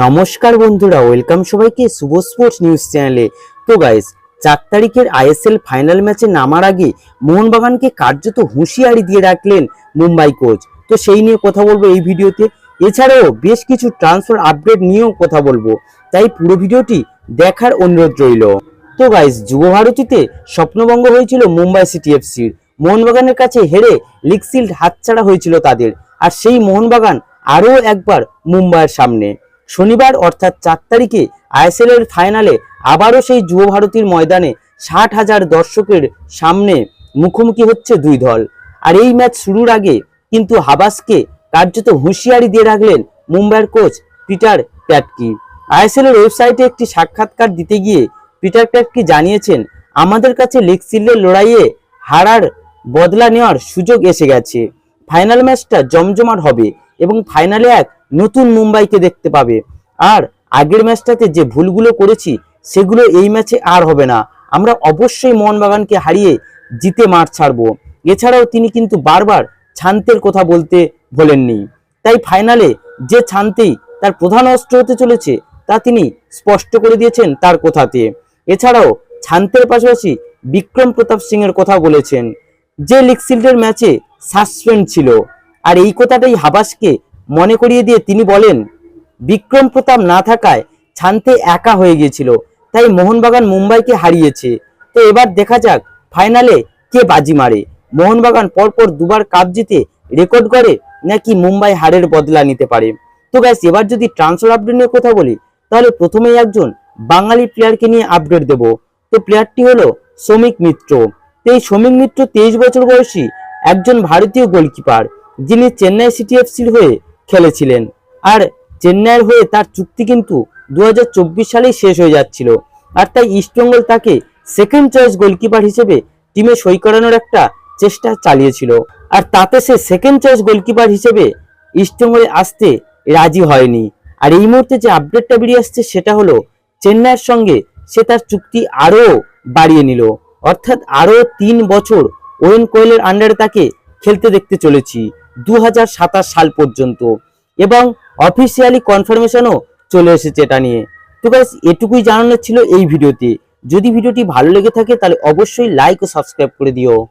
নমস্কার বন্ধুরা ওয়েলকাম সবাইকে শুভ স্পোর্টস নিউজ চ্যানেলে তো গাইস চার তারিখের আইএসএল ফাইনাল ম্যাচে নামার আগে মোহনবাগানকে কার্যত হুঁশিয়ারি দিয়ে রাখলেন মুম্বাই কোচ তো সেই নিয়ে কথা বলব এই ভিডিওতে। এছাড়াও বেশ কিছু ট্রান্সফার আপডেট নিয়েও কথা বলব। তাই পুরো ভিডিওটি দেখার অনুরোধ রইল। তো গাইস যুব ভারতীতে স্বপ্নভঙ্গ হয়েছিল মুম্বাই সিটি এফসির মোহনবাগানের কাছে হেরে লিগ শিল্ড হাতছাড়া হয়েছিল তাদের। আর সেই মোহনবাগান আরও একবার মুম্বাইয়ের সামনে। শনিবার অর্থাৎ চার তারিখে আইএসএল এর ফাইনালে আবারও সেই যুব ভারতীর ময়দানে ষাট হাজার দর্শকের সামনে মুখোমুখি হচ্ছে দুই দল। আর এই ম্যাচ শুরুর আগে কিন্তু হাবাসকে কার্যত হুঁশিয়ারি দিয়ে রাখলেন মুম্বাইয়ের কোচ পিটার প্যাটকি। আইএসএল এর ওয়েবসাইটে একটি সাক্ষাৎকার দিতে গিয়ে পিটার প্যাটকি জানিয়েছেন, আমাদের কাছে লিগ লড়াইয়ে হারার বদলা নেওয়ার সুযোগ এসে গেছে। ফাইনাল ম্যাচটা জমজমাট হবে এবং ফাইনালে এক নতুন মুম্বাইকে দেখতে পাবে। আর আগের ম্যাচটাতে যে ভুলগুলো করেছি, সেগুলো এই ম্যাচে আর হবে না। আমরা অবশ্যই মোহনবাগানকে হারিয়ে জিতে মাঠ ছাড়বো। এছাড়াও তিনি কিন্তু বারবার ছান্তের কথা বলতে ভোলেননি। তাই ফাইনালে যে ছান্তেই তার প্রধান অস্ত্র হতে চলেছে, তা তিনি স্পষ্ট করে দিয়েছেন তার কথাতে। এছাড়াও ছান্তের পাশাপাশি বিক্রম প্রতাপ সিং এর কথা বলেছেন, যে লিগ শিল্ডের ম্যাচে সাসপেন্ড ছিল। আর এই কথাটাই হাবাসকে মনে করিয়ে দিয়ে তিনি বলেন, বিক্রম প্রতাপ না থাকায় ছানতে একা হয়ে গিয়েছিল, তাই মোহনবাগান মুম্বাইকে হারিয়েছে। তো এবার দেখা যাক, ফাইনালে কে বাজি মারে? মোহনবাগান পরপর দুবার কাপ জিতে রেকর্ড করে নাকি মুম্বাই হারের বদলা নিতে পারে? তো গ্যাস এবার যদি ট্রান্সফার আপডেট নিয়ে কথা বলি, তাহলে প্রথমেই একজন বাঙালি প্লেয়ারকে নিয়ে আপডেট দেব। তো প্লেয়ারটি হলো শ্রমিক মিত্র। এই শ্রমিক মিত্র তেইশ বছর বয়সী একজন ভারতীয় গোলকিপার যিনি চেন্নাই সিটি এফসির হয়ে খেলেছিলেন। আর চেন্নাইয়ের হয়ে তার চুক্তি কিন্তু দু হাজার চব্বিশ সালেই শেষ হয়ে যাচ্ছিল। আর তাই ইস্টবেঙ্গল তাকে সেকেন্ড চয়েস গোলকিপার হিসেবে টিমে সই করানোর একটা চেষ্টা চালিয়েছিল। আর তাতে সে সেকেন্ড চয়েস গোলকিপার হিসেবে ইস্টবেঙ্গলে আসতে রাজি হয়নি। আর এই মুহূর্তে যে আপডেটটা বেরিয়ে আসছে সেটা হলো চেন্নাইয়ের সঙ্গে সে তার চুক্তি আরও বাড়িয়ে নিল। অর্থাৎ আরও তিন বছর ওয়েন কোয়েলের আন্ডারে তাকে খেলতে দেখতে চলেছি। দু হাজার সাতাশ সাল পর্যন্ত। এবং অফিসিয়ালি কনফার্মেশনও চলে এসেছে এটা নিয়ে। তো গাইস এটুকুই জানানোর ছিল এই ভিডিওতে। যদি ভিডিওটি ভালো লেগে থাকে, তাহলে অবশ্যই লাইক ও সাবস্ক্রাইব করে দিও।